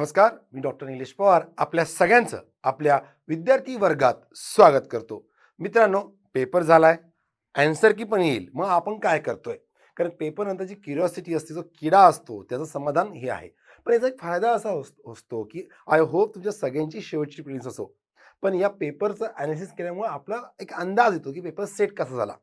नमस्कार मी डॉक्टर निलेश पवार आपल्या सगळ्यांचं आपल्या विद्यार्थी वर्गात स्वागत करतो. मित्रांनो पेपर झालाय अँसर की पण येईल मग आपण काय करतोय? कारण पेपर नंतर जी क्युरिओसिटी असते जो किडा असतो त्याचं समाधान हे आहे. पण याचा एक फायदा असा अस- असतो की आय होप तुमच्या सगळ्यांची शेवटची प्रिन्स असो. पण या पेपरचं ॲनालिसिस केल्यामुळे आपला एक अंदाज येतो की पेपर सेट कसा झाला.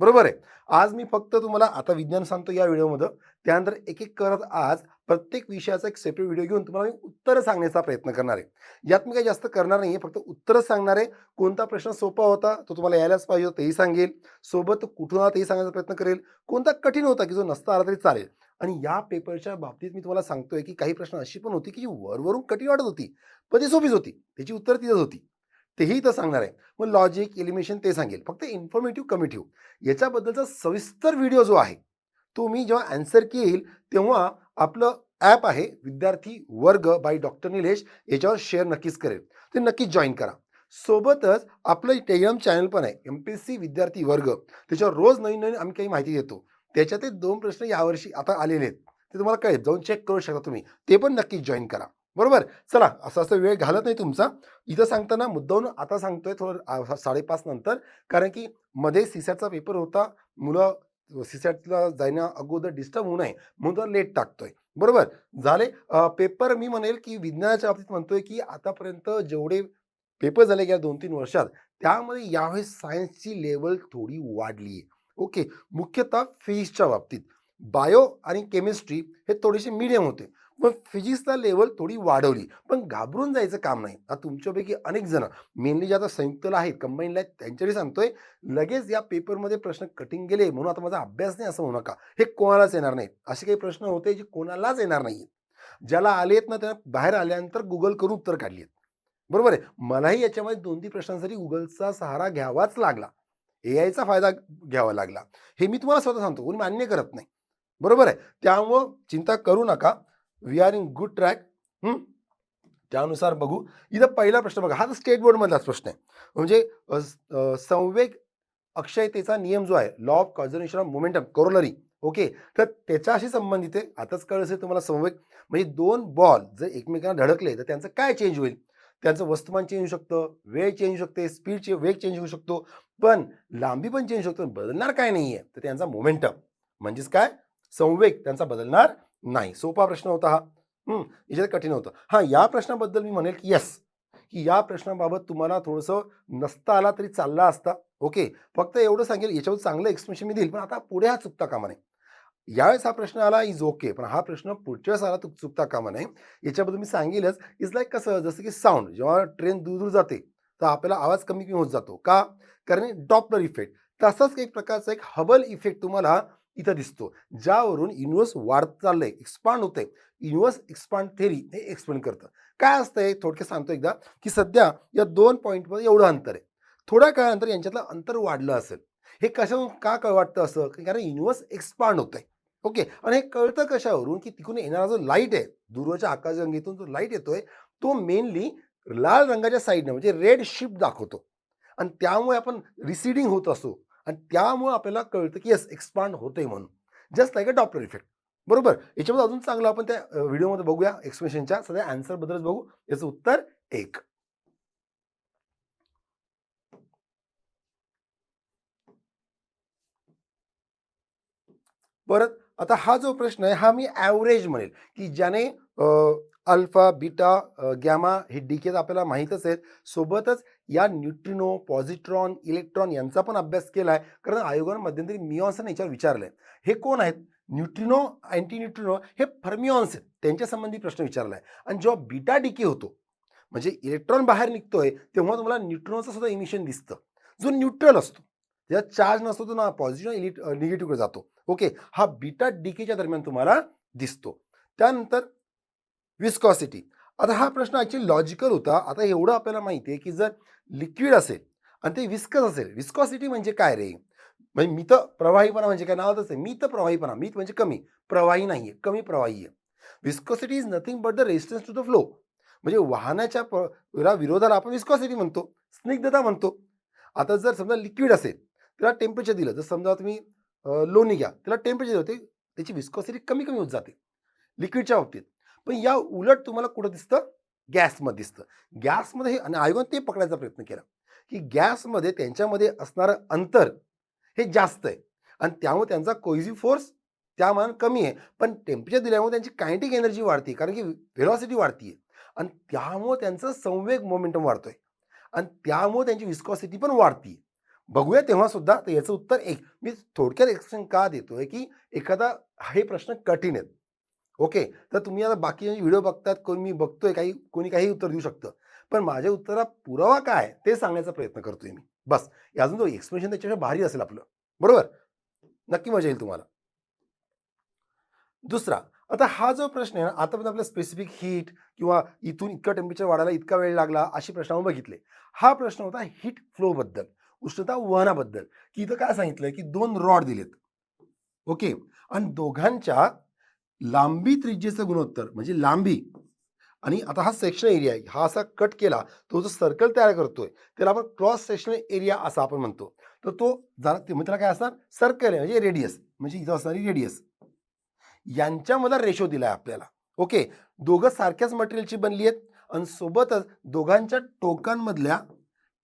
बरोबर आहे. आज मी फक्त तुम्हाला आता विज्ञान सांगतो या व्हिडिओमध्ये. त्यानंतर एक एक करत आज प्रत्येक विषयाचा एक सेपरेट व्हिडिओ घेऊन तुम्हाला मी उत्तरं सांगण्याचा प्रयत्न करणार आहे. यात मी काही जास्त करणार नाही आहे फक्त उत्तर सांगणार आहे. कोणता प्रश्न सोपा होता तो तुम्हाला यायलाच पाहिजे होता तेही सांगेल. सोबत कुठून आला तेही सांगण्याचा प्रयत्न करेल. कोणता कठीण होता की जो नसता आला तरी चालेल. आणि या पेपरच्या बाबतीत मी तुम्हाला सांगतोय की काही प्रश्न अशी पण होती की जी वरवरून कठीण वाटत होती पण ती सोपीच होती. त्याची उत्तर तिथंच होती. तेही इथं सांगणार आहे. मग लॉजिक एलिमिनेशन ते सांगेल. फक्त इन्फॉर्मेटिव्ह कमिटिव्ह याच्याबद्दलचा सविस्तर व्हिडिओ जो आहे तो मी जेव्हा अँसर येईल तेव्हा आपलं ॲप आहे विद्यार्थी वर्ग बाय डॉक्टर निलेश याच्यावर शेअर नक्कीच करेल. ते नक्कीच जॉईन करा. सोबतच आपलं टेलिग्राम चॅनल पण आहे एम पी एस सी विद्यार्थी वर्ग. त्याच्यावर रोज नवीन नवीन आम्ही काही माहिती देतो. त्याच्यात दोन प्रश्न यावर्षी आता आलेले आहेत. ते तुम्हाला कळेल. जाऊन चेक करू शकता तुम्ही. ते पण नक्कीच जॉईन करा. बरोबर? चला असं असं वेळ घालत नाही तुमचा. इथं सांगताना मुद्दाहून आता सांगतोय थोडं साडेपाच नंतर. कारण की मध्ये सीसॅटचा पेपर होता. मुलं सीसॅटला जाण्या अगोदर डिस्टर्ब होऊ नये. म्हणून लेट टाकतोय. बरोबर? झाले? पेपर मी म्हणेल की विज्ञानाच्या बाबतीत म्हणतोय की आतापर्यंत जेवढे पेपर झाले गेल्या दोन तीन वर्षात त्यामध्ये यावेळेस सायन्सची लेवल थोडी वाढली आहे ओके मुख्यतः फिजिक्सच्या बाबतीत. बायो आणि केमिस्ट्री हे थोडेसे मिडियम होते. मग फिजिक्सला लेवल थोडी वाढवली. पण घाबरून जायचं काम नाही. आता तुमच्यापैकी अनेक जण मेनली जे आता संयुक्तला आहेत कंबाईनला आहेत त्यांच्यासाठी सांगतोय लगेच या पेपरमध्ये प्रश्न कटिंग गेले म्हणून आता माझा अभ्यास नाही असं म्हणू नका. हे कोणालाच येणार नाहीत. असे काही प्रश्न होते जे कोणालाच येणार नाहीत. ज्याला आले आहेत ना त्यांना बाहेर आल्यानंतर गुगल करून उत्तर काढली आहेत. बरोबर आहे? मलाही याच्यामध्ये दोन तीन प्रश्नांसाठी गुगलचा सहारा घ्यावाच लागला. ए आयचा फायदा घ्यावा लागला. हे मी तुम्हाला स्वतः सांगतो कोणी मान्य करत नाही. बरोबर आहे? त्यामुळं चिंता करू नका. We are in good track त्यानुसार बघू. इथं पहिला प्रश्न बघा. हा तर स्टेट बोर्डमधलाच प्रश्न आहे. म्हणजे संवेग अक्षयतेचा नियम जो आहे law of conservation of momentum corollary okay तर त्याच्याशी संबंधित आहे. आताच कळलं असेल तुम्हाला संवेग. म्हणजे दोन बॉल जर एकमेकांना धडकले तर त्यांचं काय चेंज होईल? त्यांचं वस्तुमान चेंज होऊ शकतं वेळ चेंज होऊ शकते स्पीड चे वेग चेंज होऊ शकतो. पण लांबी पण चेंज होऊ शकतो बदलणार काय नाही आहे तर त्यांचा मोमेंटम म्हणजेच काय? संवेग. त्यांचा बदलणार नाही. सोपा प्रश्न होता हा. याच्यात कठीण होतं. हां या प्रश्नाबद्दल मी म्हणेल की येस की या प्रश्नाबाबत तुम्हाला थोडंसं नसता आला तरी चालला असता. ओके. फक्त एवढं सांगेल याच्यावर चांगलं एक्सप्लेनेशन मी देईल पण आता पुढे हा चुकता कामा नये. यावेळेस हा प्रश्न आला इज ओके पण हा प्रश्न पुढच्या वेळेस आला तर चुकता कामा नये. याच्याबद्दल मी सांगेलच इज लाईक कसं जसं की साऊंड जेव्हा ट्रेन दूर दूर जाते तर आपल्याला आवाज कमी कमी होत जातो. का? कारण डॉपलर इफेक्ट तसाच एक प्रकारचा एक हबल इफेक्ट तुम्हाला इथं दिसतो. ज्यावरून युनिवर्स वाढत चाललंय एक्सपांड होतंय. युनिवर्स एक्सपांड थेरी हे एक्सप्लेन करतं. काय असतंय? थोडक्यात सांगतो एकदा की सध्या या दोन पॉईंटमध्ये एवढं अंतर आहे. थोड्या काळानंतर यांच्यातलं अंतर वाढलं असेल. हे कशावरून का कळ वाटतं असं? कारण युनिवर्स एक्सपांड होत आहे ओके? आणि हे कळतं कशावरून? की तिकडून येणारा जो लाइट आहे दूरच्या आकाशगंगेतून जो लाइट येतोय तो मेनली लाल रंगाच्या साईडनं म्हणजे रेड शिफ्ट दाखवतो. आणि त्यामुळे आपण रिसिडिंग होत असतो आणि त्यामुळे आपल्याला कळतं की यस एक्सपांड होतंय म्हणून. Just like a doctor effect बरोबर? याच्यामध्ये अजून चांगलं आपण त्या व्हिडिओमध्ये बघूया एक्सप्रेशनच्या सध्या आन्सर बद्दलच बघू. याचं उत्तर एक. परत आता हा जो प्रश्न आहे हा मी ॲव्हरेज म्हणेल की ज्याने अल्फा बीटा गॅमा हे डिकेज आपल्याला माहीतच आहेत. सोबतच या न्यूट्रिनो पॉझिट्रॉन इलेक्ट्रॉन यांचा पण अभ्यास केला आहे कारण आयोगानं मध्यंतरी मिऑन्सन याच्यावर विचारलं आहे हे कोण आहेत? न्यूट्रिनो अँटी न्यूट्रिनो हे फर्मिऑन्स आहेत. त्यांच्या संबंधी प्रश्न विचारला आहे आणि जेव्हा बीटा डिके होतो म्हणजे इलेक्ट्रॉन बाहेर निघतोय तेव्हा तुम्हाला न्यूट्रॉनचं सुद्धा इमिशन दिसतं. जो न्यूट्रल असतो त्याचा चार्ज नसतो तो ना पॉझिटिव्ह इलेक्ट निगेटिव्हकडे जातो. ओके हा बीटा डिकेच्या दरम्यान तुम्हाला दिसतो. त्यानंतर विस्कॉसिटी. आता हा प्रश्न ॲक्च्युली लॉजिकल होता. आता एवढं आपल्याला माहिती आहे की जर लिक्विड असेल आणि ते विस्कस असेल विस्कॉसिटी म्हणजे काय रे? म्हणजे मित प्रवाहीपणा म्हणजे काय? नावातच आहे. मित प्रवाहीपणा. मित म्हणजे कमी. प्रवाही नाही आहे कमी प्रवाही आहे. Viscosity is nothing but the resistance to the flow म्हणजे वाहनाच्या प विरोधाला आपण विस्कॉसिटी म्हणतो. स्निग्धता म्हणतो. आता जर समजा लिक्विड असेल त्याला टेम्परेचर दिलं. जर समजा तुम्ही लोणी घ्या त्याला टेम्परेचर होते त्याची विस्कॉसिटी कमी कमी होत जाते. लिक्विडच्या बाबतीत. पण या उलट तुम्हाला कुठं दिसतं? गॅसमध्ये दिसतं. गॅसमध्ये हे आणि आयोगाने ते पकडायचा प्रयत्न केला की गॅसमध्ये त्यांच्यामध्ये असणारं अंतर हे जास्त आहे. आणि त्यामुळे त्यांचा कोइझी फोर्स त्यामान कमी आहे. पण टेम्परेचर दिल्यामुळे त्यांची कायनेटिक एनर्जी वाढते कारण की व्हेलॉसिटी आहे आणि त्यामुळे त्यांचं संवेग मोमेंटम वाढतोय. आणि त्यामुळे त्यांची विस्कॉसिटी पण वाढतीये. बघूया तेव्हा सुद्धा तर याचं उत्तर एक. मी थोडक्यात एक्सप्लेन का देतोय की एखादा हे प्रश्न कठीण आहेत. ओके तर तुम्ही आता बाकी व्हिडिओ बघतात कोणी मी बघतोय काही कोणी काही उत्तर देऊ शकतं. पण माझ्या उत्तरा पुरावा काय ते सांगण्याचा प्रयत्न करतोय मी. बस. अजून तो एक्सप्लेनेशन त्याच्यापेक्षा भारी असेल आपलं. बरोबर? नक्की मजा येईल तुम्हाला. दुसरा आता हा जो प्रश्न आहे ना आतापर्यंत आपला स्पेसिफिक हीट किंवा इथून इतकं टेम्परेचर वाढायला इतका वेळ लागला अशी प्रश्न आपण बघितले. हा प्रश्न होता हीट फ्लो बद्दल उष्णता वहनाबद्दल. की इथं काय सांगितलंय? की दोन रॉड दिलेत. ओके. आणि दोघांच्या लांबी त्रिज्येचं गुणोत्तर म्हणजे लांबी. आणि आता हा सेक्शन एरिया आहे हा असा कट केला तो जो सर्कल तयार करतोय त्याला आपण क्रॉस सेक्शनल एरिया असं आपण म्हणतो. तर तो जरा ते- मग त्याला काय असणार? सर्कल आहे म्हणजे रेडियस म्हणजे इथं असणारी रेडियस यांच्यामधला रेशो दिला आहे आपल्याला. ओके दोघं सारख्याच मटेरियलची बनली आहेत आणि सोबतच दोघांच्या टोकांमधल्या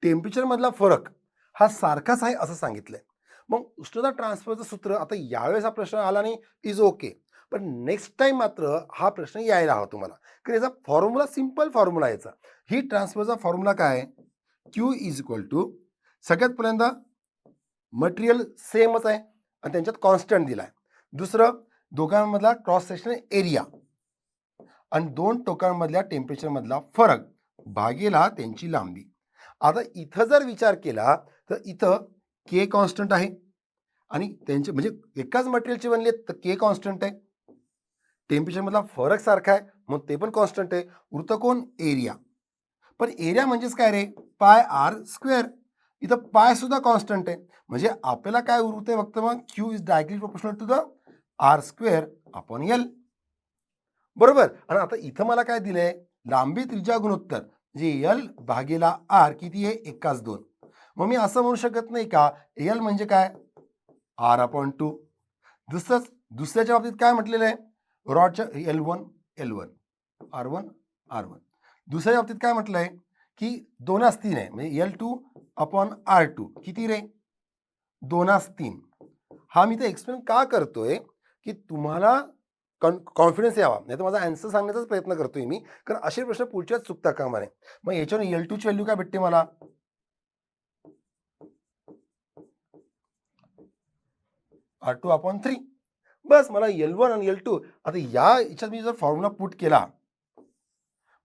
टेम्परेचरमधला फरक हा सारखाच आहे असं सांगितलंय. मग उष्णता ट्रान्सफरचं सूत्र आता यावेळेस हा प्रश्न आला नाही इज ओके पण नेक्स्ट टाईम मात्र हा प्रश्न यायला हवा तुम्हाला. कारण याचा फॉर्म्युला सिंपल फॉर्म्युला याचा. ही ट्रान्सफरचा फॉर्म्युला काय आहे? क्यू इज इक्वल टू सगळ्यात पहिल्यांदा मटेरियल सेमच आहे आणि त्यांच्यात कॉन्स्टंट दिला आहे. दुसरं दोघांमधला क्रॉस सेक्शन एरिया आणि दोन टोकांमधल्या टेम्परेचरमधला फरक भागेला त्यांची लांबी. आता इथं जर विचार केला तर इथं के कॉन्स्टंट आहे. आणि त्यांचे म्हणजे एकाच मटेरियलचे बनले तर के कॉन्स्टंट आहे. टेम्परेचरमधला फरक सारखा आहे मग ते पण कॉन्स्टंट आहे. उरतं एरिया पण एरिया म्हणजेच काय रे? पाय आर स्क्वेअर इथं पाय सुद्धा कॉन्स्टंट आहे. म्हणजे आपल्याला काय उरतंय फक्त मग? Q is directly proportional to the R square upon L बरोबर? आणि आता इथं मला काय दिलंय? लांबी त्रिज्या गुणोत्तर. जे एल भागेला आर किती आहे? एकाच दोन. मग मी असं म्हणू शकत नाही का? एल म्हणजे काय? आर अपॉन टू दुसरंच दुसऱ्याच्या बाबतीत काय म्हटलेलं आहे? रॉडच्या L one L one R one R one. दुसऱ्या बाबतीत काय म्हटलं आहे की दोनास तीन आहे म्हणजे L two upon R two. किती रे? दोनास तीन. हा मी तर एक्सप्लेन का करतोय की तुम्हाला कॉन कॉन्फिडन्स यावा. नाही तर माझा अँसर सांगण्याचाच प्रयत्न करतोय मी कारण असे प्रश्न पुढच्याच चुकता कामा नये. मग याच्यावर एल टूची व्हॅल्यू काय भेटते मला? R two upon three. बस मला एल वन आणि एल टू आता या याच्यात मी जर फॉर्म्युला पुट केला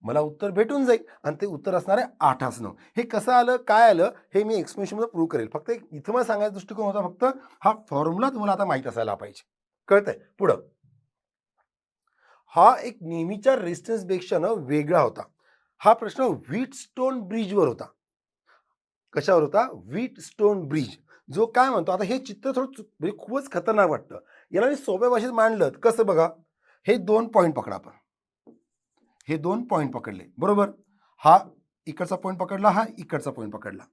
मला उत्तर भेटून जाईल आणि ते उत्तर असणार आहे आठ असणं. हे कसं आलं काय आलं हे मी एक्सप्लेनेशनमध्ये प्रूव्ह करेल. फक्त एक इथं मला सांगायचा दृष्टिकोन होता फक्त हा फॉर्म्युला तुम्हाला आता माहीत असायला पाहिजे. कळतंय? पुढं. हा एक नेहमीच्या रेजिस्टन्सपेक्षा न वेगळा होता. हा प्रश्न व्हीट स्टोन ब्रिजवर होता. कशावर होता? व्हीट स्टोन ब्रिज जो काय म्हणतो आता हे चित्र थोडं म्हणजे खूपच खतरनाक वाटतं. याला मी सोप्या भाषेत मांडलं कसं बघा? हे दोन पॉईंट पकडा आपण. हे दोन पॉईंट पकडले. बरोबर? हा इकडचा पॉईंट पकडला हा इकडचा पॉईंट पकडला.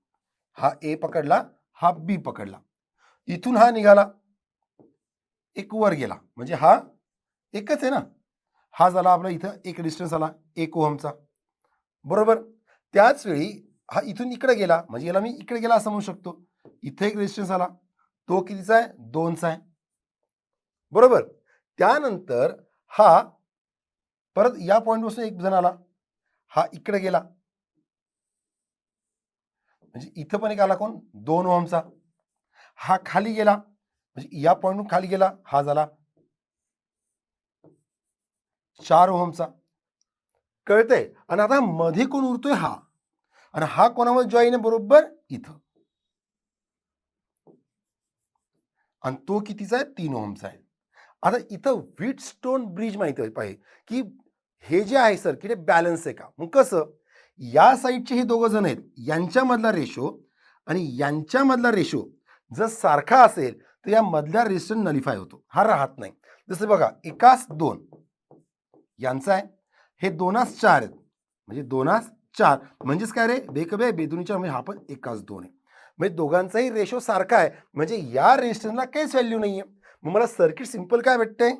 हा ए पकडला हा बी पकडला. इथून हा निघाला. एक वर गेला. म्हणजे हा एकच आहे ना? हा झाला आपला इथं एक डिस्टन्स आला एक ओहमचा. बरोबर? त्याच वेळी हा इथून इकडे गेला. म्हणजे याला मी इकडे गेला असं म्हणू शकतो. इथे एक रेजिस्टन्स आला. तो कितीचा आहे? दोनचा आहे. बरोबर? त्यानंतर हा परत या पॉईंटपासून एक जण आला. हा इकडे गेला. म्हणजे इथं पण एक आला कोण? दोन ओहमचा. हा खाली गेला. म्हणजे या पॉईंटून खाली गेला. हा झाला. चार ओहमचा. कळतंय? आणि आता मध्ये कोण उरतोय? हा. आणि हा कोणामध्ये जॉईन आहे? बरोबर इथं. आणि तो कितीचा आहे? तीन ओहमचा आहे. आता इथं व्हीट स्टोन ब्रिज माहिती पाहिजे की हे जे आहे सर्किट हे बॅलन्स आहे का? मग कसं? या साईडचे हे दोघं जण आहेत यांच्यामधला रेशो आणि यांच्यामधला रेशो जर सारखा असेल तर या मधल्या रेजिस्टन्स नलिफाय होतो. हा राहत नाही. जसं बघा एकास दोन यांचा आहे. हे दोनास चार आहेत. म्हणजे दोनास चार. म्हणजेच काय रे? बेकबे बेदुनीच्या म्हणजे हा पण एकाच दोन आहे. म्हणजे दोघांचाही रेशो सारखा आहे. म्हणजे या रेजिस्टन्सला काहीच व्हॅल्यू नाही आहे मग मला सर्किट सिंपल काय भेटते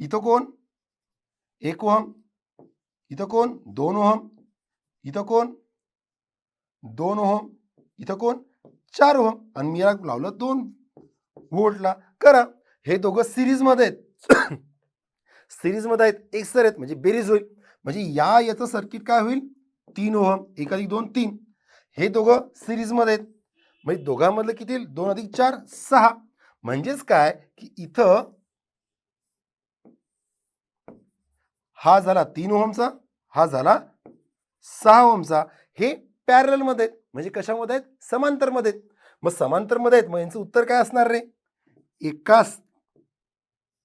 इथं कोण? एक ओहम. इथं कोण? दोन ओहम. इथं कोण? दोन ओहम. इथं कोण? चार ओहम. आणि मी याला लावलं दोन. वोल्टला करा. हे दोघं सिरीजमध्ये आहेत. सिरीजमध्ये आहेत. एक सर आहेत. म्हणजे बेरीज होईल. म्हणजे या याचं सर्किट काय होईल? तीन ओहम. एकाधिक दोन तीन. हे दोघं सिरीजमध्ये आहेत. म्हणजे दोघांमधलं किती दोन अधिक चार सहा. म्हणजेच काय? की इथं हा झाला तीन ओहमचा हा झाला सहा ओहमचा. हे पॅरलमध्ये आहेत. म्हणजे कशामध्ये आहेत? समांतरमध्ये आहेत. मग समांतरमध्ये आहेत मग यांचं उत्तर काय असणार रे? एकास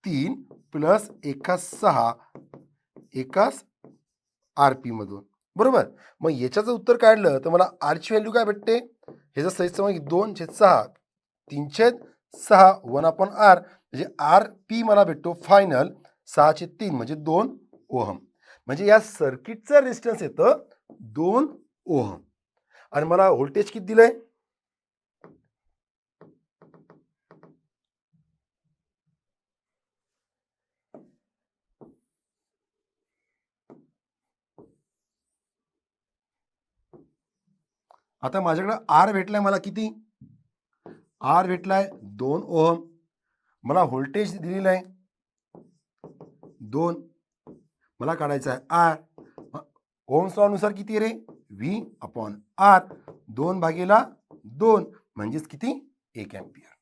तीन प्लस एकास सहा एकास आर पी मधून. बरोबर? मग याच्याचं उत्तर काढलं तर मला आरची व्हॅल्यू काय भेटते? ह्याचं सहित मग दोन छेद सहा तीन छेद सहा वन अपॉन आर म्हणजे आर पी मला भेटतो फायनल सहाशे तीन म्हणजे दोन ओहम. म्हणजे या सर्किटचं रेजिस्टन्स येतं दोन ओहम. आणि मला व्होल्टेज किती दिलं आहे आता माझ्याकडे आर भेटलाय मला किती? आर भेटलाय दोन ओहम. मला व्होल्टेज दिलेलं आहे दोन. मला काढायचं आहे आर. ओम्सनुसार किती रे? V upon R. दोन भागेला दोन म्हणजेच किती? एक एम्पियर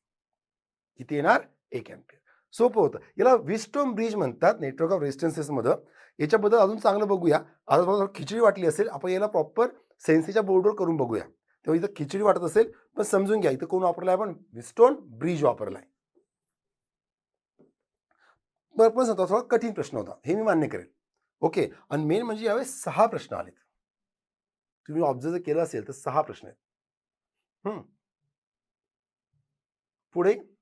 किती येणार? एक एम्पियर सोपं होतं. याला विस्टोम ब्रिज म्हणतात नेटवर्क ऑफ रेजिस्टन्सेसमधं याच्याबद्दल अजून चांगलं बघूया. आता खिचडी वाटली असेल आपण याला प्रॉपर सेन्सीच्या बोर्डवर करून बघूया. तेव्हा इथं खिचडी वाटत असेल पण समजून घ्या इथं कोण वापरला आहे आपण? विस्टोन ब्रिज वापरलाय. बरं पण सांगतो थोडा कठीण प्रश्न होता. हे मी मान्य करेल. ओके आणि मेन म्हणजे यावेळेस सहा प्रश्न आलेत. तुम्ही ऑब्झर्व केलं असेल तर सहा प्रश्न आहेत. हम्म. पुढे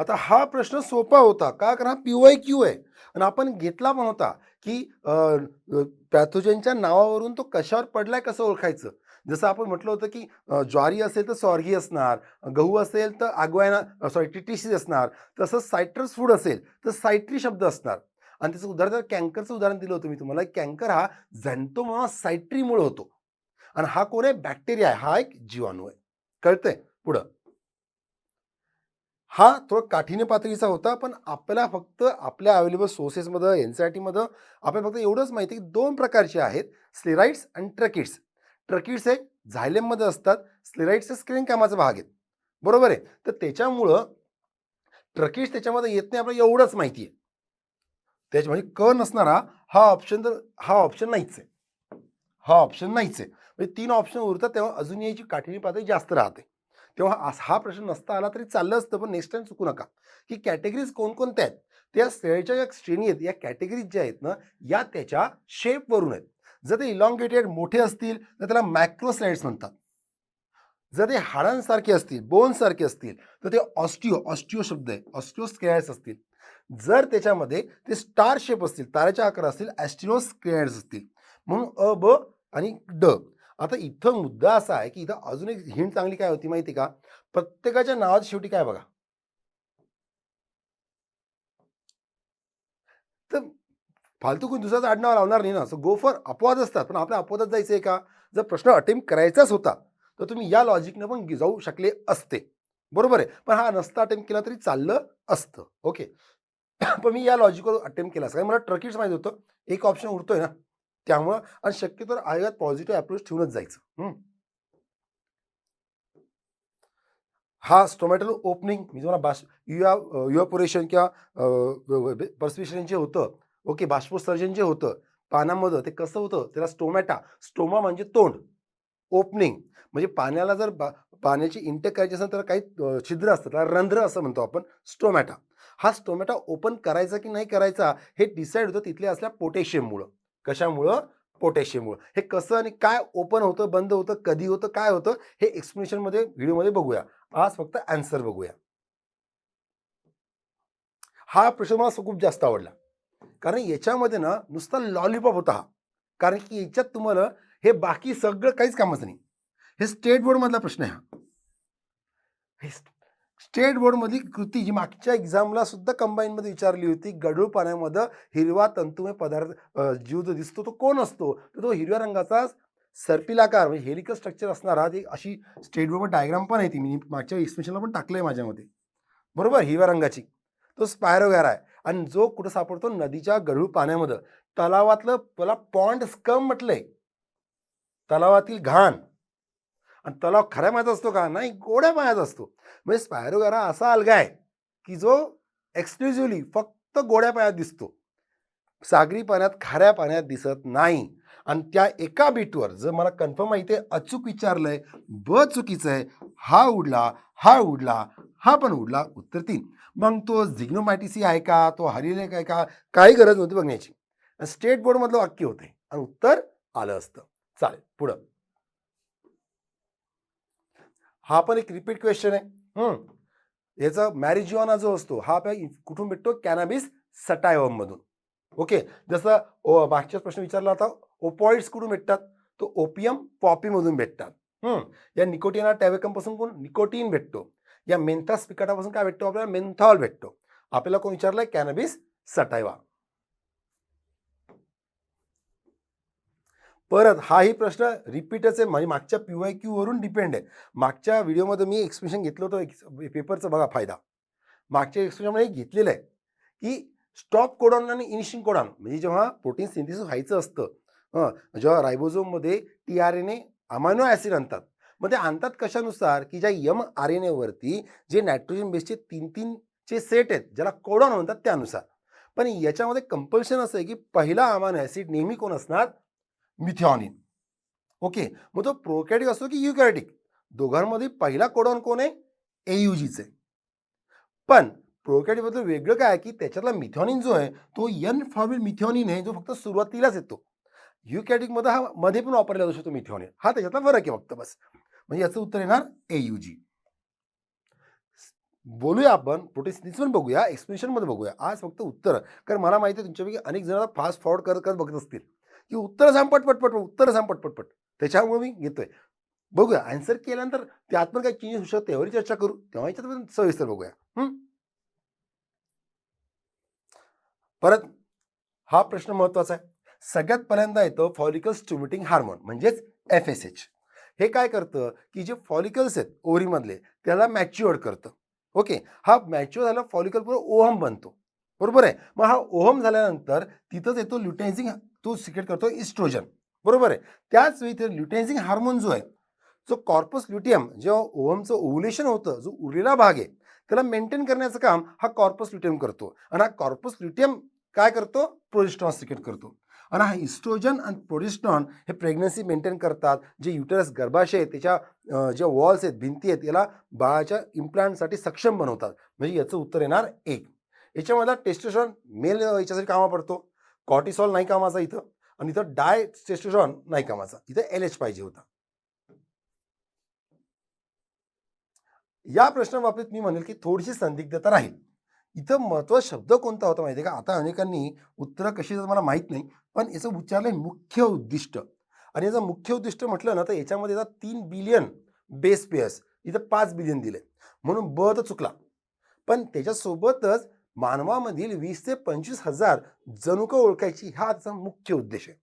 आता हा प्रश्न सोपा होता. का? कारण हा पीवाय क्यू आहे. आणि आपण घेतला पण होता की पॅथोजनच्या नावावरून तो कशावर पडलाय कसं ओळखायचं? जसं आपण म्हटलं होतं की ज्वारी असेल तर सॉर्गी असणार गहू असेल तर आगवायना सॉरी टिटिसी असणार तसंच सायट्रस फूड असेल तर सायट्री शब्द असणार. आणि त्याचं उदाहरण जर कँकरचं उदाहरण दिलं होतं मी तुम्हाला. कँकर हा झॅन्थोमॉनास सायट्रीमुळे होतो. आणि हा कोण आहे? बॅक्टेरिया आहे. हा एक जीवाणू आहे. कळतंय? पुढं. हा थोडा काठीण्य पातळीचा होता पण आपल्याला फक्त आपल्या अवेलेबल सोर्सेसमध्ये एन सी आर टीमध्ये आपल्याला फक्त एवढंच माहिती आहे की दोन प्रकारचे आहेत स्लेराइड्स आणि ट्रकिड्स ट्रकिड्स हे झायलेममध्ये असतात स्लेराइड्स हे स्क्रीन कामाचा भाग आहेत. बरोबर आहे? तर त्याच्यामुळं ट्रकिड्स त्याच्यामध्ये येत नाही आपल्याला एवढंच माहिती आहे. त्याच्या म्हणजे क नसणारा हा ऑप्शन तर हा ऑप्शन नाहीच आहे. हा ऑप्शन नाहीच आहे. म्हणजे तीन ऑप्शन उरतात तेव्हा अजून याची काठीणी पातळी जास्त राहते. तेव्हा हा- प्रश्न नसता आला तरी चाललं असतं पण नेक्स्ट टाइम चुकू नका. की कॅटेगरीज कोणकोणत्या आहेत? त्या श्रेणीच्या ज्या श्रेणी आहेत या कॅटेगरीज ज्या आहेत ना या त्याच्या शेपवरून आहेत. जर ते इलॉंगेटेड मोठे असतील तर त्याला मॅक्रोस्लाइड्स म्हणतात. जर ते हाडांसारखे असतील बोनसारखे असतील तर ते ऑस्टिओ ऑस्टिओ शब्द आहे. ऑस्टिओस्केअर्स असतील. जर त्याच्यामध्ये ते स्टार शेप असतील ताऱ्याच्या आकार असतील ॲस्टिनोस्केअर्स असतील. म्हणून अ ब आणि ड. आता इथं मुद्दा असा आहे की इथं अजून एक हिंट चांगली काय होती माहिती का? प्रत्येकाच्या नावाच्या शेवटी काय बघा? तर फालतू कोणी दुसऱ्याचं आडनाव लावणार नाही ना. सो गो फॉर अपवाद असतात. पण आपल्या अपवादात जायचं आहे का? जर प्रश्न अटेम्प्ट करायचाच होता तर तुम्ही या लॉजिकनं पण जाऊ शकले असते. बरोबर आहे? पण हा नसता अटेम्प्ट केला तरी चाललं असतं. ओके? पण मी या लॉजिकवर अटेम्प्ट केला असं कारण मला ट्रकिट्स माहीत होतं. एक ऑप्शन उरतोय ना. त्यामुळं आणि शक्यतो आयोगात पॉझिटिव्ह अप्रोच ठेवूनच जायचं. हा. स्टोमॅटो ओपनिंग मी तुम्हाला बाश युआ युआपुरेशन किंवा पर्स्पिरेशन जे होतं ओके बाष्पोत्सर्जन जे होतं पानामध्ये ते कसं होतं? त्याला स्टोमॅटा स्टोमा म्हणजे तोंड. ओपनिंग म्हणजे पाण्याला जर बा पाण्याची इंटेक करायची असेल तर काही छिद्र असतं त्याला रंध्र असं म्हणतो आपण स्टोमॅटा हा स्टोमॅटा ओपन करायचा की नाही करायचा हे डिसाईड होतं तिथल्या असल्या पोटॅशियममुळं कशामुळं? पोटॅशियममुळं. हे कसं आणि काय ओपन होतं बंद होतं कधी होतं काय होतं हे एक्सप्लेनेशनमध्ये व्हिडिओमध्ये बघूया. आज फक्त आन्सर बघूया. हा प्रश्न मला खूप जास्त आवडला. कारण याच्यामध्ये ना नुसता लॉलीपॉप होता हा. कारण की याच्यात तुम्हाला हे बाकी सगळं काहीच कामाचं नाही. हे स्टेट बोर्डमधला प्रश्न आहे हा. हे स्टेट बोर्डमधली कृती जी मागच्या एक्झामला सुद्धा कंबाईनमध्ये विचारली होती. गढूळ पाण्यामध्ये हिरवा तंतुमय पदार्थ जीव जो दिसतो तो कोण असतो? तर तो हिरव्या रंगाचा सर्पिलाकार म्हणजे हेलिकल स्ट्रक्चर असणारा ती अशी स्टेट बोर्ड डायग्राम पण आहे ती. मी मागच्या एक्सप्रेशनला पण टाकलंय माझ्यामध्ये. बरोबर? हिरव्या रंगाची. तो स्पायरोगॅर आहे. आणि जो कुठं सापडतो? नदीच्या गढूळ पाण्यामध्ये. तलावातलं त्याला पॉन्ड स्कम म्हटलंय. तलावातील घाण. आणि तलाव खऱ्या पाण्यात असतो का? नाही गोड्या पाण्यात असतो. म्हणजे स्पायरोगारा असा अलगा आहे की जो एक्सक्लुझिव्हली फक्त गोड्या पाण्यात दिसतो. सागरी पाण्यात खाऱ्या पाण्यात दिसत नाही. आणि त्या एका बीटवर जर मला कन्फर्म आहे ते अचूक विचारलंय ब चुकीचं आहे हा उडला हा उडला हा पण उडला उत्तर तीन. मग तो झिग्नोमॅटिसी आहे का? तो हरिलेक आहे का? काही गरज नव्हती बघण्याची. स्टेट बोर्डमधलं वाक्य होते आणि उत्तर आलं असतं. चालेल पुढं. हा पण एक रिपीट क्वेश्चन आहे. याचा मॅरिजिओना जो असतो हा आपल्या कुठून भेटतो? कॅनाबिस सटायवमधून. ओके जसं ओ मागच्याच प्रश्न विचारला होता ओपॉइड्स कुठून भेटतात? तो ओपियम पॉपीमधून भेटतात. या निकोटिना टॅवेकमपासून कोण? निकोटीन भेटतो. या मेंथास पिकाटापासून काय भेटतो आपल्याला? मेंथॉल भेटतो. आपल्याला कोण विचारलंय? कॅनबिस सटायवा. परत हाही प्रश्न रिपीटच आहे. म्हणजे मागच्या पी वाय क्यूवरून डिपेंड आहे. मागच्या व्हिडिओमध्ये मी एक्सप्रेशन घेतलं होतं. एक्स पेपरचा बघा फायदा. मागच्या एक्सप्रेशनमध्ये घेतलेलं आहे की स्टॉप कोडॉन आणि इनिशिंग कोडॉन म्हणजे जेव्हा प्रोटीन सिंथेसिस व्हायचं असतं हं, जेव्हा रायबोझोममध्ये T R N A amino acid आणतात. मग ते आणतात कशानुसार? की ज्या यम आर एन एवरती जे नायट्रोजन बेसचे तीन तीनचे सेट आहेत ज्याला कोडॉन म्हणतात त्यानुसार. पण याच्यामध्ये कंपल्शन असं आहे की पहिला अमायनो ॲसिड नेहमी कोण असणार? मिथ्यॉनिन ओके मग तो प्रोकॅटिक असतो की युकॅटिक दोघांमध्ये पहिला कोडॉन कोण आहे? एयुजीचे पण प्रोकॅटिकबद्दल वेगळं काय की त्याच्यातला मिथॉनिन जो आहे तो यन फॉर्मिल मिथ्यॉनिन आहे जो फक्त सुरुवातीलाच येतो. युकॅटिकमध्ये हा मध्ये पण वापरला जाऊ शकतो मिथ्यॉनिन हा त्याच्यातला फरक आहे फक्त बस. म्हणजे याचं उत्तर येणार एयुजी बोलूया आपण प्रोटीन पण बघूया एक्सप्लेनेशनमध्ये बघूया. आज फक्त उत्तर. कारण मला माहिती आहे तुमच्यापैकी अनेक जण फास्ट फॉरवर्ड करत करत बघत असतील. की उत्तर सांग पटपट पटपट उत्तर सांग पटपट पट त्याच्यामुळे मी घेतोय. बघूया. आन्सर केल्यानंतर त्यात पण काही चेंजेस होऊ शकतात त्यावर चर्चा करू. तेव्हा याच्यात पण सविस्तर बघूया. परत हा प्रश्न महत्त्वाचा आहे. सगळ्यात पहिल्यांदा येतो फॉलिकल स्टिम्युलेटिंग हार्मोन म्हणजेच एफ एस एच हे काय करतं की जे फॉलिकल्स आहेत ओव्हरीमधले त्याला मॅच्युअर्ड करतं. ओके? हा मॅच्युअर झाला फॉलिकल पुढे ओहम बनतो. बरोबर आहे? मग हा ओहम झाल्यानंतर तिथंच येतो ल्युटेन्झिंग तो सिक्रेट करतो इस्ट्रोजन बरोबर आहे? त्याच वेळी ते ल्युटेन्झिंग हार्मोन जो आहे जो कॉर्पस ल्युटियम जेव्हा ओहमचं ओव्हुलेशन होतं जो उरलेला भाग आहे त्याला मेंटेन करण्याचं काम हा कॉर्पस ल्युटियम करतो. आणि हा कॉर्पस ल्युटियम काय करतो? प्रोजेस्ट्रॉन सिक्रेट करतो. आणि हा इस्ट्रोजन आणि प्रोजेस्ट्रॉन हे प्रेग्नन्सी मेंटेन करतात. जे युटरस गर्भाशय आहे त्याच्या ज्या वॉल्स आहेत भिंती आहेत याला बाळाच्या इम्प्लांटसाठी सक्षम बनवतात. म्हणजे याचं उत्तर येणार एक. याच्यामध्ये टेस्टोस्ट्रॉन मेल याच्यासाठी कामा पडतो. कॉर्टिसॉल नाही कामाचा इथं आणि इथं डाय टेस्टोस्टेरॉन नाही कामाचा. इथं एल एच पाहिजे होता. या प्रश्नाबाबतीत मी म्हणेल की थोडीशी संदिग्धता राहील. इथं महत्त्वाचा शब्द कोणता होता माहिती आहे का? आता अनेकांनी उत्तरं कशी मला माहीत नाही पण याचं उच्चारलंय मुख्य उद्दिष्ट. आणि याचं मुख्य उद्दिष्ट म्हटलं ना तर याच्यामध्ये तीन बिलियन बेस पेयर्स इथं पाच बिलियन दिले. म्हणून ब तर चुकला. पण त्याच्यासोबतच मानवामधील वीस ते पंचवीस हजार जनुकं ओळखायची हा त्याचा मुख्य उद्देश आहे.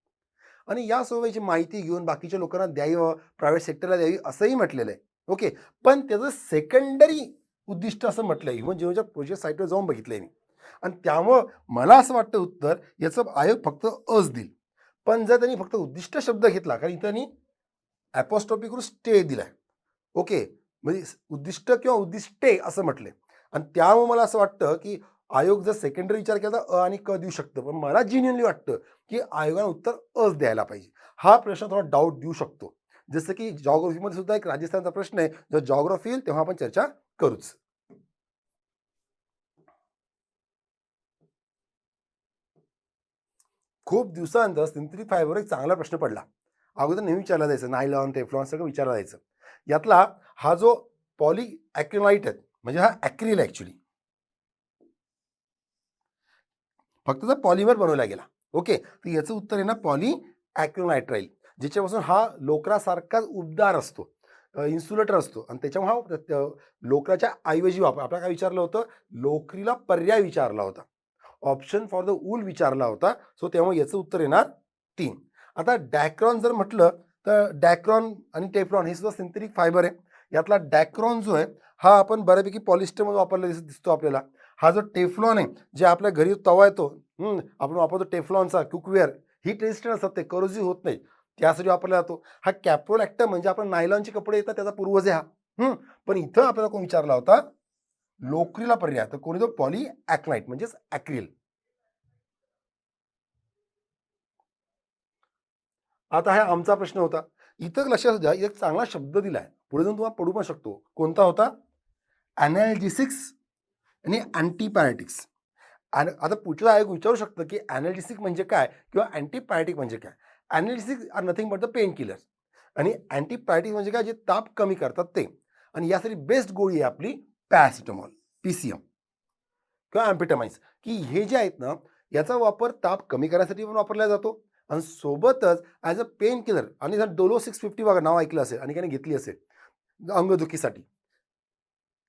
आणि या यासोबतची माहिती घेऊन बाकीच्या लोकांना द्यावी प्रायव्हेट सेक्टरला द्यावी असंही म्हटलेलं आहे. ओके पण त्याचं सेकंडरी उद्दिष्ट असं म्हटलं आहे इव्हन जेव्हा प्रोजेक्ट साईटवर जाऊन बघितलंय मी. आणि त्यामुळं मला असं वाटतं उत्तर याचं आयोग फक्त अस देईल. पण जर त्यांनी फक्त उद्दिष्ट शब्द घेतला कारण इथं त्यांनी ॲपॉस्टॉपी करून स्टे दिलाय. ओके म्हणजे उद्दिष्ट किंवा उद्दिष्टे असं म्हटले आणि त्यामुळे मला असं वाटतं की आयोग जर सेकंडरी विचार केला तर अ आणि क देऊ शकतं. पण मला जिन्युअनली वाटतं की आयोगाने उत्तर अस द्यायला पाहिजे. हा प्रश्न थोडा डाऊट देऊ शकतो. जसं की जॉग्रफीमध्ये सुद्धा एक राजस्थानचा प्रश्न आहे. जर जॉग्रफी येईल तेव्हा आपण चर्चा करूच. खूप दिवसानंतर सिंथेटिक फायबर एक चांगला प्रश्न पडला. अगोदर नेहमी विचारला जायचं. नायलॉन टेफ्लॉन सगळं विचारला जायचं. यातला हा जो पॉली ॲक्रिलाईट आहे म्हणजे हा ॲक्रिल ॲक्च्युली फक्त जर पॉलिमर बनवला गेला. ओके? तर याचं उत्तर आहे ना पॉली ॲक्रोनायट्राईल ज्याच्यापासून हा लोकरासारखाच उबदार असतो इन्सुलेटर असतो. आणि त्याच्यामुळे हा लोकराच्या ऐवजी वापर आपल्याला काय विचारलं होतं? लोकरीला पर्याय विचारला होता. ऑप्शन फॉर द ऊल विचारला होता. सो त्यामुळे याचं उत्तर येणार तीन. आता डॅक्रॉन जर म्हटलं तर डॅक्रॉन आणि टेप्रॉन हे सुद्धा सिंथेटिक फायबर आहे. यातला डॅक्रॉन जो आहे हा आपण बऱ्यापैकी पॉलिस्टरमध्ये वापरला दिसतो आपल्याला. हा जो टेफलॉन आहे जे आपल्या घरी तवा येतो आपण वापरतो टेफलॉनचा कुकवेअर ही टेस्ट असतात ते करोजी होत नाही. त्यासाठी वापरला जातो. हा कॅप्रोल ॲक्टर म्हणजे आपण नायलॉनचे कपडे येतात त्याचा पूर्वज आहे हा. पण इथं आपल्याला कोण विचारला होता? लोकरीला पर्याय. तर कोणी तो पॉली ॲक्नाईट म्हणजेच ॲक्रिल. आता हा आमचा प्रश्न होता. इथं लक्षात द्या एक चांगला शब्द दिलाय. पुढे जाऊन तुम्हाला पडू पण शकतो. कोणता होता? अनॅल्जिसिक्स आणि अँटीपायटिक्स आणि आता पुढचं आयोग विचारू शकतं की अनॅलिसिक म्हणजे काय किंवा अँटीबायोटिक म्हणजे काय? Analgesic are nothing but the pain killers आणि अँटीबायोटिक म्हणजे काय? जे ताप कमी करतात ते. आणि यासाठी बेस्ट गोळी आहे आपली पॅरासिटामॉल पी सी एम किंवा अँपिटामाइन्स की हे जे आहेत ना याचा वापर ताप कमी करण्यासाठी पण वापरला जातो. आणि सोबतच ॲज अ पेन किलर आणि जर डोलो सिक्स फिफ्टी बघा नाव ऐकलं असेल आणि काही घेतली असेल अंगदुखीसाठी.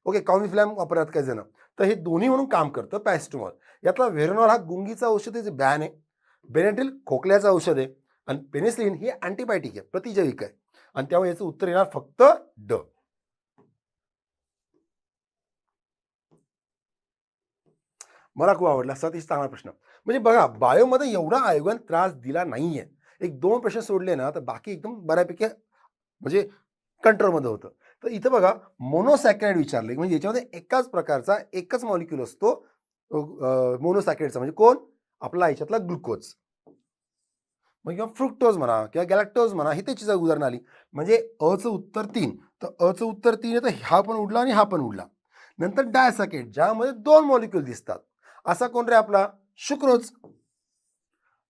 ओके कॉमिफ्लॅम वापरतात काही जण. तर हे दोन्ही म्हणून काम करतं पॅस्टमॉल यातला व्हेरोनॉल हा गुंगीचा औषध आहे जे बॅन आहे. बेनेटिल खोकल्याचं औषध आहे. आणि पेनिसिलिन हे अँटीबायोटिक आहे प्रतिजैविक आहे. आणि त्यामुळे याचं उत्तर येणार फक्त ड. मला खूप आवडला. सतीश चांगला प्रश्न. म्हणजे बघा बायोमध्ये एवढा आयोगाने त्रास दिला नाहीये. एक दोन प्रश्न सोडले ना तर बाकी एकदम बऱ्यापैकी म्हणजे कंट्रोलमध्ये होतं. तर इथं बघा मोनोसॅकॅराइड विचारले. म्हणजे याच्यामध्ये एकाच प्रकारचा एकच मॉलिक्यूल असतो मोनोसॅकॅराइडचा म्हणजे कोण? आपला याच्यातला ग्लुकोज मग किंवा फ्रुक्टोज म्हणा किंवा गॅलॅक्टोज म्हणा हे त्याची जर उदाहरण आली. म्हणजे अचं उत्तर तीन. तर अचं उत्तर तीन आहे तर हा पण उडला आणि हा पण उडला. नंतर डायसॅकेट ज्यामध्ये दोन मॉलिक्यूल दिसतात. असा कोण रे आपला? शुक्रोज.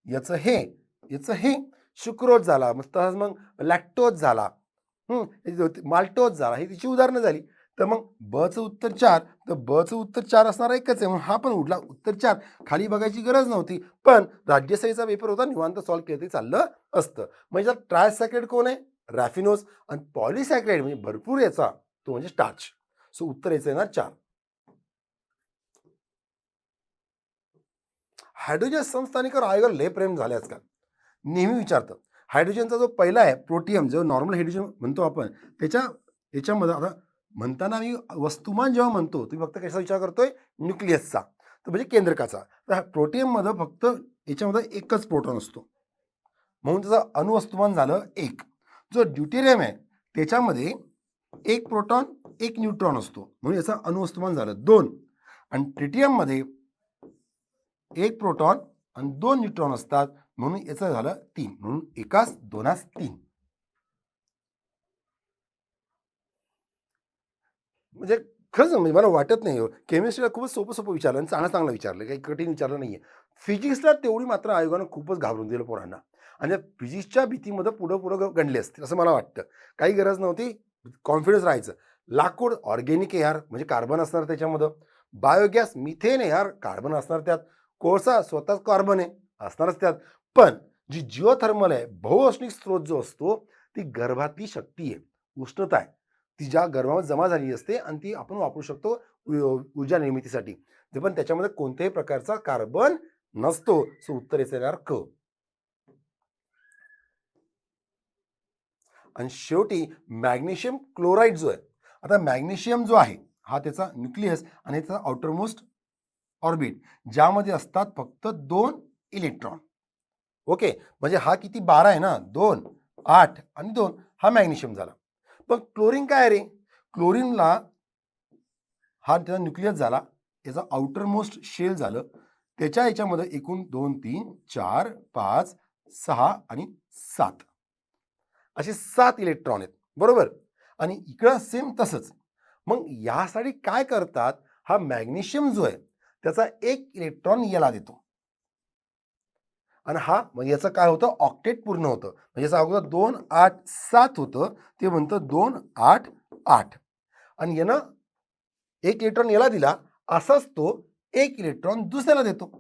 याचं हे याचं हे शुक्रोज झाला. मग तसंच मग लॅक्टोज झाला. माल्टोज झाला ही तिची उदाहरणं झाली. तर मग बचं उत्तर चार तर बचं उत्तर चार असणार एकच आहे. म्हणून हा पण उडला उत्तर चार. खाली बघायची गरज नव्हती पण राज्यसभेचा पेपर होता निवांत सॉल्व्ह केलं तरी चाललं असतं. म्हणजे ट्रायसॅकेड कोण आहे? रॅफिनोज आणि पॉलिसॅक्रेड म्हणजे भरपूर याचा तो म्हणजे स्टार्च सो उत्तर याचं येणार चार. हायड्रोजन संस्थानिकावर आयोगाला लय प्रेम झाले आजकाल. नेहमी विचारतं हायड्रोजनचा जो पहिला आहे प्रोटियम जो नॉर्मल हायड्रोजन म्हणतो आपण त्याच्या याच्यामध्ये आता म्हणताना मी वस्तुमान जेव्हा म्हणतो तुम्ही फक्त कशाचा विचार करतोय? न्यूक्लियसचा. तर म्हणजे केंद्रकाचा. तर प्रोटियममध्ये फक्त याच्यामध्ये एकच प्रोटॉन असतो. म्हणून त्याचं अणुवस्तुमान झालं एक. जो ड्युटेरियम आहे त्याच्यामध्ये एक प्रोटॉन एक न्यूट्रॉन असतो. म्हणून याचं अणुवस्तुमान झालं दोन. आणि ट्रिटियममध्ये एक प्रोटॉन आणि दोन न्यूट्रॉन असतात. म्हणून याचं झालं तीन. म्हणून एकाच दोनास तीन. म्हणजे खरंच म्हणजे मला वाटत नाही हो. केमिस्ट्रीला खूपच सोपं सोपं विचारलं आणि चांगलं चांगलं विचारलं. काही कठीण विचारलं नाही आहे फिजिक्सला तेवढी मात्र आयोगानं खूपच घाबरून दिलं पोरांना. आणि फिजिक्सच्या भीतीमध्ये पुढं पुढं गणले असतील असं मला वाटतं. काही गरज नव्हती. कॉन्फिडन्स राहायचं. लाकूड ऑर्गेनिक आहे यार म्हणजे कार्बन असणार त्याच्यामध्ये. बायोगॅस मिथेन आहे यार कार्बन असणार त्यात. कोळसा स्वतःच कार्बन आहे असणारच त्यात. पण जी जिओथर्मल आहे बहुऔष्णिक स्रोत जो असतो ती गर्भातली शक्ती आहे उष्णता आहे. ती ज्या गर्भामध्ये जमा झालेली असते आणि ती आपण वापरू शकतो उ- ऊर्जा निर्मितीसाठी. जे पण त्याच्यामध्ये कोणत्याही प्रकारचा कार्बन नसतो सो उत्तर याचं येणार क. आणि शेवटी मॅग्नेशियम क्लोराईड जो आहे आता मॅग्नेशियम जो आहे हा त्याचा न्यूक्लियस आणि त्याचा आउटरमोस्ट ऑर्बिट ज्यामध्ये असतात फक्त दोन इलेक्ट्रॉन. ओके म्हणजे हा किती बारा आहे ना? दोन आठ आणि दोन हा मॅग्नेशियम झाला. पण क्लोरीन काय रे? क्लोरीनला हा त्याचा न्यूक्लियस झाला याचा आउटर मोस्ट शेल झालं. त्याच्या याच्यामध्ये एकूण दोन तीन चार पाच सहा आणि सात. असे सात इलेक्ट्रॉन आहेत. बरोबर? आणि इकडं सेम तसंच. मग यासाठी काय करतात? हा मॅग्नेशियम जो आहे त्याचा एक इलेक्ट्रॉन याला देतो. आणि हा मग याचं काय होतं? ऑक्टेट पूर्ण होतं. म्हणजे याचं अगोदर दोन आठ सात होतं ते म्हणतं दोन आठ आठ. आणि यानं एक इलेक्ट्रॉन याला दिला असाच तो एक इलेक्ट्रॉन दुसऱ्याला देतो.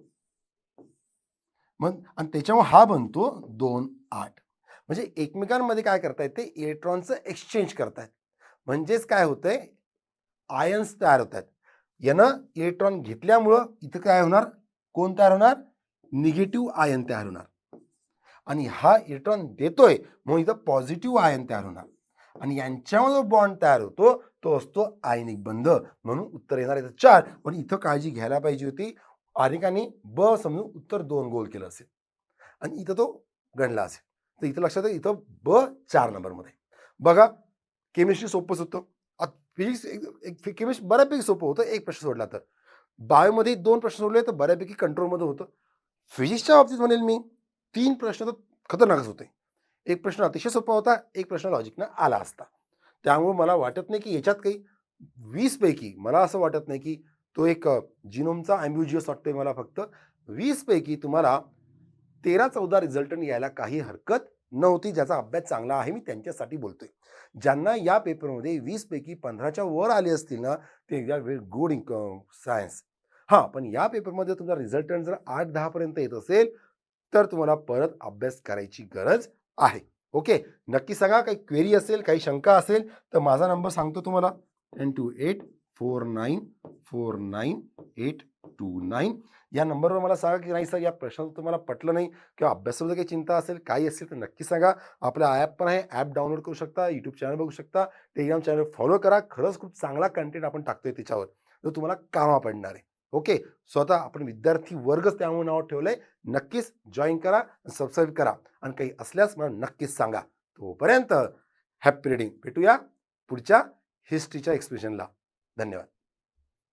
मग आणि त्याच्यामुळे हा बनतो दोन आठ. म्हणजे एकमेकांमध्ये काय करतायत ते? इलेक्ट्रॉनचं एक्सचेंज करतायत. म्हणजेच काय होतंय? आयन्स तयार होत आहेत यानं इलेक्ट्रॉन घेतल्यामुळं इथं काय होणार? कोण तयार होणार? निगेटिव्ह आयन तयार होणार. आणि हा इलेक्ट्रॉन देतोय म्हणून इथं पॉझिटिव्ह आयन तयार होणार. आणि यांच्यामध्ये जो बॉन्ड तयार होतो तो असतो आयनिक बंध. म्हणून उत्तर येणार इथं चार. पण इथं काळजी घ्यायला पाहिजे होती. अनेकांनी ब समजून उत्तर दोन गोल केलं असेल. आणि इथं तो गणला असेल. तर इथं लक्षात आहे इथं ब चार नंबरमध्ये. बघा केमिस्ट्री सोपंच होतं फिजिक्स एक केमिस्ट्री बऱ्यापैकी सोपं होतं. एक प्रश्न सोडला तर. बायोमध्ये दोन प्रश्न सोडले तर बऱ्यापैकी कंट्रोलमध्ये होतं. फिजिक्सच्या बाबतीत म्हणेल मी तीन प्रश्न तर खतरनाकच होते. एक प्रश्न अतिशय सोपा होता एक प्रश्न लॉजिकनं आला असता. त्यामुळे मला वाटत नाही की याच्यात काही वीसपैकी मला असं वाटत नाही की तो एक जिनोमचा ॲम्ब्युजियस वाटतोय मला फक्त. वीसपैकी तुम्हाला तेरा चौदा रिझल्टन यायला काही हरकत नव्हती ज्याचा अभ्यास चांगला आहे मी त्यांच्यासाठी बोलतोय. ज्यांना या पेपरमध्ये वीसपैकी पंधराच्या वर आले असतील ना ते व्हेरी गुड इन सायन्स हां पण या पेपरमध्ये तुमचा रिझल्टंट जर आठ दहापर्यंत येत असेल तर तुम्हाला परत अभ्यास करायची गरज आहे. ओके? नक्की सांगा काही क्वेरी असेल काही शंका असेल तर माझा नंबर सांगतो तुम्हाला. Ten two eight four nine four nine eight two nine. या नंबरवर मला सांगा की नाही सर या प्रश्नाचं तुम्हाला पटलं नाही किंवा अभ्यासाबद्दल काही चिंता असेल काही असेल तर नक्की सांगा. आपला ॲप पण आहे ॲप डाउनलोड करू शकता यूट्यूब चॅनल बघू शकता. टेलिग्राम चॅनल फॉलो करा. खरंच खूप चांगला कंटेंट आपण टाकतोय त्याच्यावर. जो तुम्हाला कामा पडणार आहे. ओके? स्वतः आपण विद्यार्थी वर्गच त्यामुळे नाव ठेवलंय. नक्कीच जॉईन करा सबस्क्राईब करा. आणि काही असल्यास मला नक्कीच सांगा. तोपर्यंत हॅपी रिडिंग भेटूया पुढच्या हिस्ट्रीच्या एक्सप्रेशनला धन्यवाद.